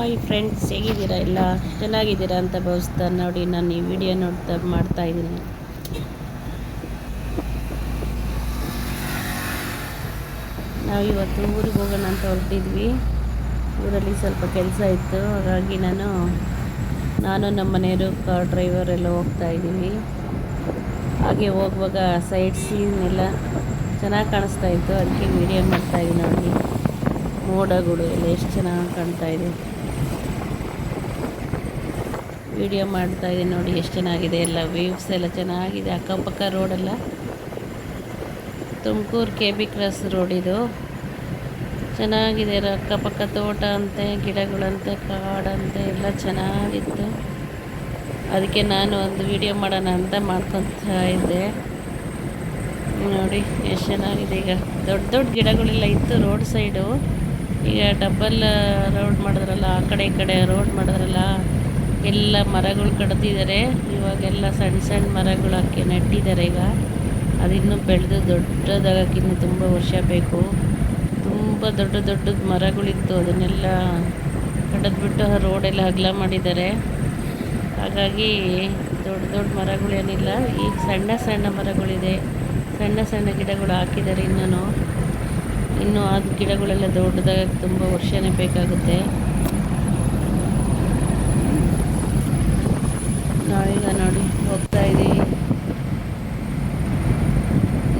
Hi friends, ಹೇಗಿದ್ದೀರಾ? ಎಲ್ಲ ಚೆನ್ನಾಗಿದ್ದೀರಾ ಅಂತ ಭಾವಿಸ್ತಾ ನೋಡಿ, ನಾನು ಈ ವಿಡಿಯೋ ನೋಡ್ತಾ ಮಾಡ್ತಾ ಇದ್ದೀನಿ. ನಾವು ಇವತ್ತು ಊರಿಗೆ ಹೋಗೋಣ ಅಂತ ಹೊರಟಿದ್ವಿ. ಊರಲ್ಲಿ ಸ್ವಲ್ಪ ಕೆಲಸ ಇತ್ತು. ಹಾಗಾಗಿ ನಾನು ನಾನು ನಮ್ಮ ಮನೆಯವರು, ಕಾರ್ ಡ್ರೈವರ್ ಎಲ್ಲ ಹೋಗ್ತಾ ಇದ್ದೀವಿ. ಹಾಗೆ ಹೋಗುವಾಗ ಸೈಡ್ ಸೀನ್ ಎಲ್ಲ ಚೆನ್ನಾಗಿ ಕಾಣಿಸ್ತಾ ಇತ್ತು. ಅದಕ್ಕೆ ವಿಡಿಯೋ ಮಾಡ್ತಾ ಇದ್ದೀನಿ ನೋಡಿ. ಮೋಡಗಳು ಎಲ್ಲ ಎಷ್ಟು ಚೆನ್ನಾಗಿ ಕಾಣ್ತಾ ಇದೆ. ವಿಡಿಯೋ ಮಾಡ್ತಾ ಇದ್ದೀನಿ ನೋಡಿ, ಎಷ್ಟು ಚೆನ್ನಾಗಿದೆ ಎಲ್ಲ ವ್ಯೂವ್ಸ್ ಎಲ್ಲ ಚೆನ್ನಾಗಿದೆ. ಅಕ್ಕಪಕ್ಕ ರೋಡೆಲ್ಲ Tumakuru K B cross road ಇದು. ಚೆನ್ನಾಗಿದೆ ಅಕ್ಕಪಕ್ಕ ತೋಟ ಅಂತೆ, ಗಿಡಗಳಂತೆ, ಕಾಡಂತೆ, ಎಲ್ಲ ಚೆನ್ನಾಗಿತ್ತು. ಅದಕ್ಕೆ ನಾನು ಒಂದು ವಿಡಿಯೋ ಮಾಡೋಣ ಅಂತ ಮಾಡ್ಕೊತಾ ಇದ್ದೆ. ನೋಡಿ, ಎಷ್ಟು ಚೆನ್ನಾಗಿದೆ ಈಗ. ದೊಡ್ಡ ದೊಡ್ಡ ಗಿಡಗಳೆಲ್ಲ ಇತ್ತು ರೋಡ್ ಸೈಡು ಈಗ ಡಬ್ಬಲ್ ರೋಡ್ ಮಾಡಿದ್ರಲ್ಲ, ಆ ಕಡೆ ಈ ಕಡೆ ರೋಡ್ ಮಾಡಿದ್ರಲ್ಲ. ಎಲ್ಲ ಮರಗಳು ಕಡ್ದಿದ್ದಾರೆ ಇವಾಗೆಲ್ಲ ಸಣ್ಣ ಸಣ್ಣ ಮರಗಳು ಹಾಕಿ ನೆಟ್ಟಿದ್ದಾರೆ ಈಗ. ಅದಿನ್ನೂ ಬೆಳೆದು ದೊಡ್ಡದಾಗಕ್ಕೆ ಇನ್ನೂ ತುಂಬ ವರ್ಷ ಬೇಕು. ತುಂಬ ದೊಡ್ಡ ದೊಡ್ಡ ಮರಗಳಿತ್ತು. ಅದನ್ನೆಲ್ಲ ಕಡಿದ್ಬಿಟ್ಟು ರೋಡೆಲ್ಲ ಅಗಲ ಮಾಡಿದ್ದಾರೆ ಹಾಗಾಗಿ ದೊಡ್ಡ ದೊಡ್ಡ ಮರಗಳೇನಿಲ್ಲ ಈಗ ಸಣ್ಣ ಸಣ್ಣ ಮರಗಳಿದೆ. ಸಣ್ಣ ಸಣ್ಣ ಗಿಡಗಳು ಹಾಕಿದ್ದಾರೆ ಇನ್ನೂ ಇನ್ನೂ ಆ ಗಿಡಗಳೆಲ್ಲ ದೊಡ್ಡದಾಗಿ ತುಂಬ ವರ್ಷನೇ ಬೇಕಾಗುತ್ತೆ ನಾವೀಗ ನೋಡಿ ಹೋಗ್ತಾ ಇದ್ದೀವಿ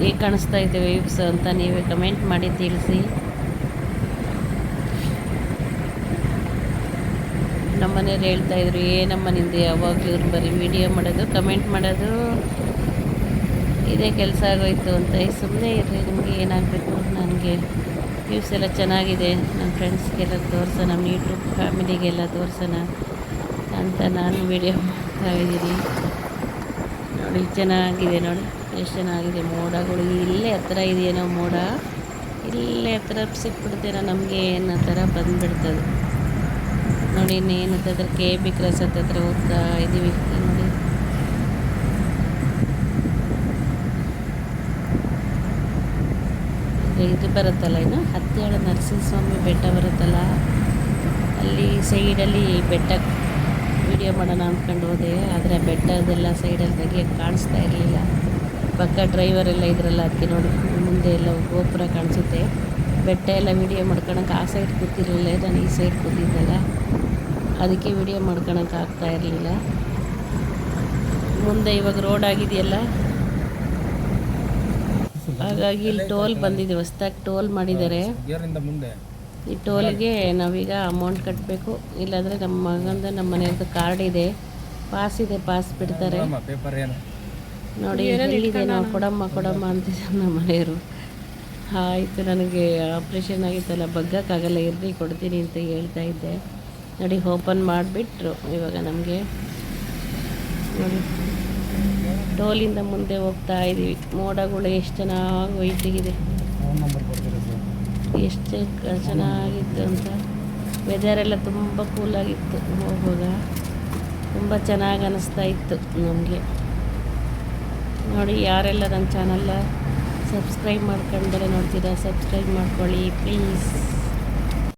ಹೇಗೆ ಕಾಣಿಸ್ತಾ ಇದೆ ವೇವ್ಸ್ ಅಂತ ನೀವೇ ಕಮೆಂಟ್ ಮಾಡಿ ತಿಳಿಸಿ. ನಮ್ಮ ಮನೆಯವ್ರು ಹೇಳ್ತಾ ಇದ್ರು ಏನಮ್ಮ ನಿಂದು ಯಾವಾಗಲೂ ಬರೀ ವಿಡಿಯೋ ಮಾಡೋದು ಕಮೆಂಟ್ ಮಾಡೋದು. ಇದೇ ಕೆಲಸ ಆಗೋಯ್ತು ಅಂತ. ಸುಮ್ಮನೆ ಇರಲಿ ನಿಮಗೆ ಏನಾಗಬೇಕು? ನನಗೆ ವ್ಯೂಸ್ ಎಲ್ಲ ಚೆನ್ನಾಗಿದೆ. ನನ್ನ ಫ್ರೆಂಡ್ಸ್ಗೆಲ್ಲ ತೋರಿಸೋಣ, ನಮ್ಮ ಯೂಟ್ಯೂಬ್ ಫ್ಯಾಮಿಲಿಗೆಲ್ಲ ತೋರಿಸೋಣ ಅಂತ ನಾನು ವಿಡಿಯೋ ಮಾಡ್ತಾ ಇದ್ದೀನಿ. ನೋಡಿ ಚೆನ್ನಾಗಿದೆ ನೋಡಿ. ಎಷ್ಟು ಚೆನ್ನಾಗಿದೆ ಮೋಡಗಳು ಇಲ್ಲೇ ಹತ್ರ ಇದೆಯೇನೋ ಮೋಡ? ಇಲ್ಲೇ ಹತ್ರ ಸಿಕ್ಬಿಡ್ತೇನೋ ನಮಗೆ ಅನ್ನೋ ಥರ ಬಂದುಬಿಡ್ತದೆ. ನೋಡಿ, ಇನ್ನೇನು ಹತ್ರ ಕೆ ಬಿ ಕ್ರಾಸ್ ಹತ್ರ ಹೋಗ್ತಾ ಇದ್ದೀವಿ ನೋಡಿ. ಇದು ಬರುತ್ತಲ್ಲ ಇನ್ನು? ಹತ್ತೇಳು ನರಸಿಂಹಸ್ವಾಮಿ ಬೆಟ್ಟ ಬರುತ್ತಲ್ಲ? ಅಲ್ಲಿ ಸೈಡಲ್ಲಿ ಬೆಟ್ಟ ವಿಡಿಯೋ ಮಾಡೋಣ ಅಂದ್ಕೊಂಡು ಹೋದೆ, ಆದರೆ ಬೆಟ್ಟದೆಲ್ಲ ಸೈಡಲ್ಲಿ ತೆಗಿಯೋಕ್ಕೆ ಕಾಣಿಸ್ತಾ ಇರಲಿಲ್ಲ. ಪಕ್ಕ ಡ್ರೈವರ್ ಎಲ್ಲ ಇದ್ರಲ್ಲ, ಅದಕ್ಕೆ ನೋಡಿ ಮುಂದೆ ಎಲ್ಲ ಗೋಪುರ ಕಾಣಿಸುತ್ತೆ. ಬೆಟ್ಟ ಎಲ್ಲ ವಿಡಿಯೋ ಮಾಡ್ಕೊಳಕ್ಕೆ ಆ ಸೈಡ್ ಕೂತಿರಲಿಲ್ಲ, ನಾನು ಈ ಸೈಡ್ ಕೂತಿದ್ದಲ್ಲ. ಅದಕ್ಕೆ ವಿಡಿಯೋ ಮಾಡ್ಕೊಳಕ್ಕೆ ಆಗ್ತಾ ಇರಲಿಲ್ಲ. ಮುಂದೆ ಇವಾಗ ರೋಡ್ ಆಗಿದೆಯಲ್ಲ? ಹಾಗಾಗಿ ಇಲ್ಲಿ ಟೋಲ್ ಬಂದಿದೆ, ಹೊಸ್ದಾಗಿ ಟೋಲ್ ಮಾಡಿದ್ದಾರೆ. ಈ ಟೋಲ್ಗೆ ನಾವೀಗ ಅಮೌಂಟ್ ಕಟ್ಟಬೇಕು ಇಲ್ಲಾಂದರೆ ನಮ್ಮ ಮಗಂದು ನಮ್ಮ ಮನೆಯವ್ರದ್ದು ಕಾರ್ಡ್ ಇದೆ. ಪಾಸ್ ಇದೆ ಪಾಸ್ ಬಿಡ್ತಾರೆ. ಪೇಪರ್ ಏನು? ನೋಡಿ ಹೇಳಿದೆ ನಾವು. ಕೊಡಮ್ಮ ಕೊಡಮ್ಮ ಅಂತಿದ್ದಾರೆ ನಮ್ಮ ಮನೆಯವರು. ಆಯಿತು ನನಗೆ ಆಪ್ರೇಷನ್ ಆಗಿತ್ತಲ್ಲ ಬಗ್ಗಕ್ಕಾಗಲ್ಲ ಇರಲಿ ಕೊಡ್ತೀನಿ ಅಂತ ಹೇಳ್ತಾ ಇದ್ದೆ. ನೋಡಿ ಓಪನ್ ಮಾಡಿಬಿಟ್ರು ಇವಾಗ ನಮಗೆ. ನೋಡಿ ಟೋಲಿಂದ ಮುಂದೆ ಹೋಗ್ತಾ ಇದ್ದೀವಿ ಮೋಡಗಳು ಎಷ್ಟು ಚೆನ್ನಾಗಿ ವೈಟಿಗಿದೆ ಎಷ್ಟು ಚೆನ್ನಾಗಿತ್ತು ಅಂತ ವೆದರ್ ಎಲ್ಲ ತುಂಬ ಕೂಲಾಗಿತ್ತು ಹೋಗುವಾಗ. ತುಂಬ ಚೆನ್ನಾಗಿ ಅನ್ನಿಸ್ತಾ ಇತ್ತು ನಮಗೆ. ನೋಡಿ, ಯಾರೆಲ್ಲ ನನ್ನ ಚಾನಲ್ಲ ಸಬ್ಸ್ಕ್ರೈಬ್ ಮಾಡ್ಕೊಂಡ್ರೆ ನೋಡ್ತೀರಾ? ಸಬ್ಸ್ಕ್ರೈಬ್ ಮಾಡ್ಕೊಳ್ಳಿ ಪ್ಲೀಸ್